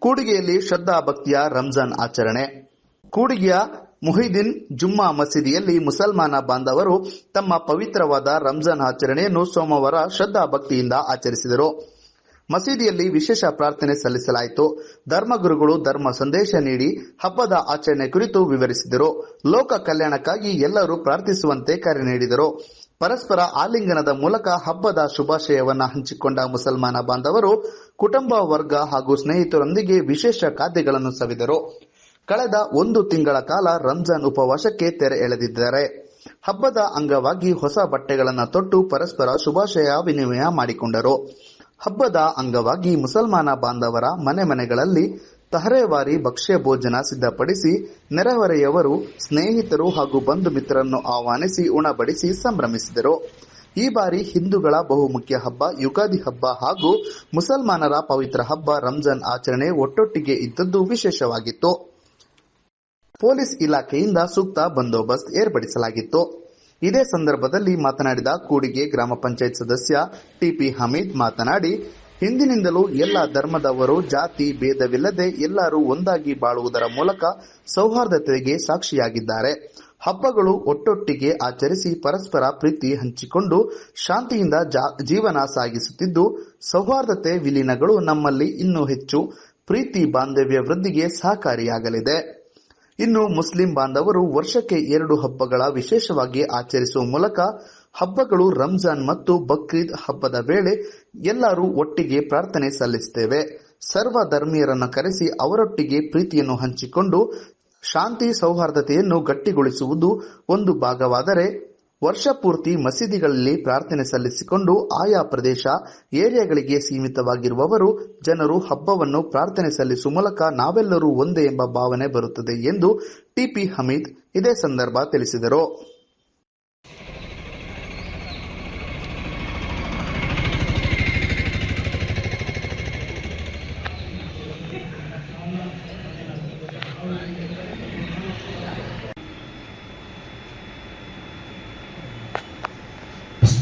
ಕೂಡಿಗೆಯಲ್ಲಿ ಶ್ರದ್ಧಾ ಭಕ್ತಿಯ ರಂಜಾನ್ ಆಚರಣೆ. ಕೂಡಿಗೆಯ ಮುಹಿದಿನ್ ಜುಮ್ಮಾ ಮಸೀದಿಯಲ್ಲಿ ಮುಸಲ್ಮಾನ ಬಾಂಧವರು ತಮ್ಮ ಪವಿತ್ರವಾದ ರಂಜಾನ್ ಆಚರಣೆಯನ್ನು ಸೋಮವಾರ ಶ್ರದ್ಧಾ ಭಕ್ತಿಯಿಂದ ಆಚರಿಸಿದರು. ಮಸೀದಿಯಲ್ಲಿ ವಿಶೇಷ ಪ್ರಾರ್ಥನೆ ಸಲ್ಲಿಸಲಾಯಿತು. ಧರ್ಮಗುರುಗಳು ಧರ್ಮ ಸಂದೇಶ ನೀಡಿ ಹಬ್ಬದ ಆಚರಣೆ ಕುರಿತು ವಿವರಿಸಿದರು. ಲೋಕ ಕಲ್ಯಾಣಕ್ಕಾಗಿ ಎಲ್ಲರೂ ಪ್ರಾರ್ಥಿಸುವಂತೆ ಕರೆ ನೀಡಿದರು. ಪರಸ್ಪರ ಆಲಿಂಗನದ ಮೂಲಕ ಹಬ್ಬದ ಶುಭಾಶಯವನ್ನು ಹಂಚಿಕೊಂಡ ಮುಸಲ್ಮಾನ ಬಾಂಧವರು ಕುಟುಂಬ, ವರ್ಗ ಹಾಗೂ ಸ್ನೇಹಿತರೊಂದಿಗೆ ವಿಶೇಷ ಖಾದ್ಯಗಳನ್ನು ಸವಿದರು. ಕಳೆದ ಒಂದು ತಿಂಗಳ ಕಾಲ ರಂಜಾನ್ ಉಪವಾಸಕ್ಕೆ ತೆರೆ ಎಳೆದಿದ್ದಾರೆ. ಹಬ್ಬದ ಅಂಗವಾಗಿ ಹೊಸ ಬಟ್ಟೆಗಳನ್ನು ತೊಟ್ಟು ಪರಸ್ಪರ ಶುಭಾಶಯ ವಿನಿಮಯ ಮಾಡಿಕೊಂಡರು. ಹಬ್ಬದ ಅಂಗವಾಗಿ ಮುಸಲ್ಮಾನ ಬಾಂಧವರ ಮನೆ ಮನೆಗಳಲ್ಲಿ ತಹರೇವಾರಿ ಭಕ್ಷ್ಯ ಭೋಜನ ಸಿದ್ಧಪಡಿಸಿ ನೆರೆಹೊರೆಯವರು, ಸ್ನೇಹಿತರು ಹಾಗೂ ಬಂಧು ಮಿತ್ರರನ್ನು ಆಹ್ವಾನಿಸಿ ಉಣಬಡಿಸಿ ಸಂಭ್ರಮಿಸಿದರು. ಈ ಬಾರಿ ಹಿಂದೂಗಳ ಬಹುಮುಖ್ಯ ಹಬ್ಬ, ಯುಗಾದಿ ಹಬ್ಬ ಹಾಗೂ ಮುಸಲ್ಮಾನರ ಪವಿತ್ರ ಹಬ್ಬ ರಂಜಾನ್ ಆಚರಣೆ ಒಟ್ಟೊಟ್ಟಿಗೆ ಇದ್ದದ್ದು ವಿಶೇಷವಾಗಿತ್ತು. ಪೊಲೀಸ್ ಇಲಾಖೆಯಿಂದ ಸೂಕ್ತ ಬಂದೋಬಸ್ತ್ ಏರ್ಪಡಿಸಲಾಗಿತ್ತು. ಇದೇ ಸಂದರ್ಭದಲ್ಲಿ ಮಾತನಾಡಿದ ಕೂಡಿಗೆ ಗ್ರಾಮ ಪಂಚಾಯತ್ ಸದಸ್ಯ ಟಿಪಿ ಹಮೀದ್ ಮಾತನಾಡಿ ಹಿಂದಿನಿಂದಲೂ ಎಲ್ಲ ಧರ್ಮದವರು, ಜಾತಿ ಭೇದವಿಲ್ಲದೆ ಎಲ್ಲರೂ ಒಂದಾಗಿ ಬಾಳುವುದರ ಮೂಲಕ ಸೌಹಾರ್ದತೆಗೆ ಸಾಕ್ಷಿಯಾಗಿದ್ದಾರೆ. ಹಬ್ಬಗಳು ಒಟ್ಟೊಟ್ಟಿಗೆ ಆಚರಿಸಿ ಪರಸ್ಪರ ಪ್ರೀತಿ ಹಂಚಿಕೊಂಡು ಶಾಂತಿಯಿಂದ ಜೀವನ ಸಾಗಿಸುತ್ತಿದ್ದು, ಸೌಹಾರ್ದತೆ ವಿಲೀನಗಳು ನಮ್ಮಲ್ಲಿ ಇನ್ನೂ ಹೆಚ್ಚು ಪ್ರೀತಿ ಬಾಂಧವ್ಯ ವೃದ್ಧಿಗೆ ಸಹಕಾರಿಯಾಗಲಿದೆ. ಇನ್ನು ಮುಸ್ಲಿಂ ಬಾಂಧವರು ವರ್ಷಕ್ಕೆ ಎರಡು ಹಬ್ಬಗಳ ವಿಶೇಷವಾಗಿ ಆಚರಿಸುವ ಮೂಲಕ ಹಬ್ಬಗಳು ರಂಜಾನ್ ಮತ್ತು ಬಕ್ರೀದ್ ಹಬ್ಬದ ವೇಳೆ ಎಲ್ಲರೂ ಒಟ್ಟಿಗೆ ಪ್ರಾರ್ಥನೆ ಸಲ್ಲಿಸುತ್ತೇವೆ. ಸರ್ವ ಧರ್ಮೀಯರನ್ನು ಕರೆಸಿ ಅವರೊಟ್ಟಿಗೆ ಪ್ರೀತಿಯನ್ನು ಹಂಚಿಕೊಂಡು ಶಾಂತಿ ಸೌಹಾರ್ದತೆಯನ್ನು ಗಟ್ಟಿಗೊಳಿಸುವುದು ಒಂದು ಭಾಗವಾದರೆ ವರ್ಷ ಪೂರ್ತಿ ಮಸೀದಿಗಳಲ್ಲಿ ಪ್ರಾರ್ಥನೆ ಸಲ್ಲಿಸಿಕೊಂಡು ಆಯಾ ಪ್ರದೇಶ, ಏರಿಯಾಗಳಿಗೆ ಸೀಮಿತವಾಗಿರುವವರು ಜನರು ಹಬ್ಬವನ್ನು ಪ್ರಾರ್ಥನೆ ಸಲ್ಲಿಸುವ ಮೂಲಕ ನಾವೆಲ್ಲರೂ ಒಂದೇ ಎಂಬ ಭಾವನೆ ಬರುತ್ತದೆ ಎಂದು ಟಿಪಿ ಹಮೀದ್ ಇದೇ ಸಂದರ್ಭ ತಿಳಿಸಿದರು.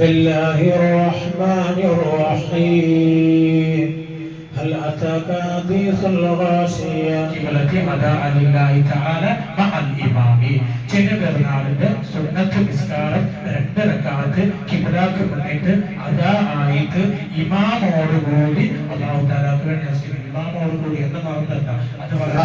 بسم الله الرحمن الرحيم هل أتاك حديث الغاشية കിബലത്തെ അദാഅ ലില്ലാഹി തആല മഅൽ ഇമാമി ചില പെരുന്നാളിന്റെ സുന്നത്ത് നിസ്കാരം രണ്ട് റക്അത്ത് കിബിലക്ക് മുന്നിട്ട് അദാ ആയിട്ട് ഇമാമോട് കൂടി അല്ലാഹു തആലക്ക് വേണ്ടി നമസ്കരിക്കും ഇമാമോട് കൂടി എന്ന് മറന്നല്ല അത് വളരെ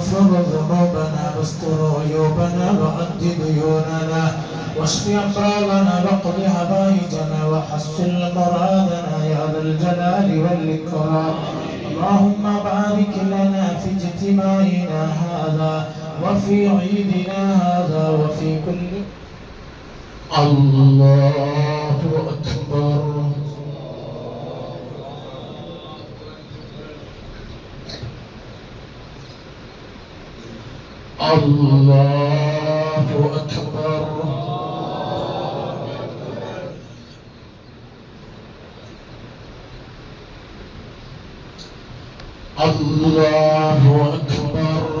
اغفر ذنوبنا واستر عيوبنا وأد ديوننا واشف أمراضنا واقض حوائجنا وحسن مرادنا يا ذا الجلال والإكرام. اللهم بارك لنا في اجتماعنا هذا وفي عيدنا هذا وفي كل الله أكبر. الله أكبر. الله أكبر.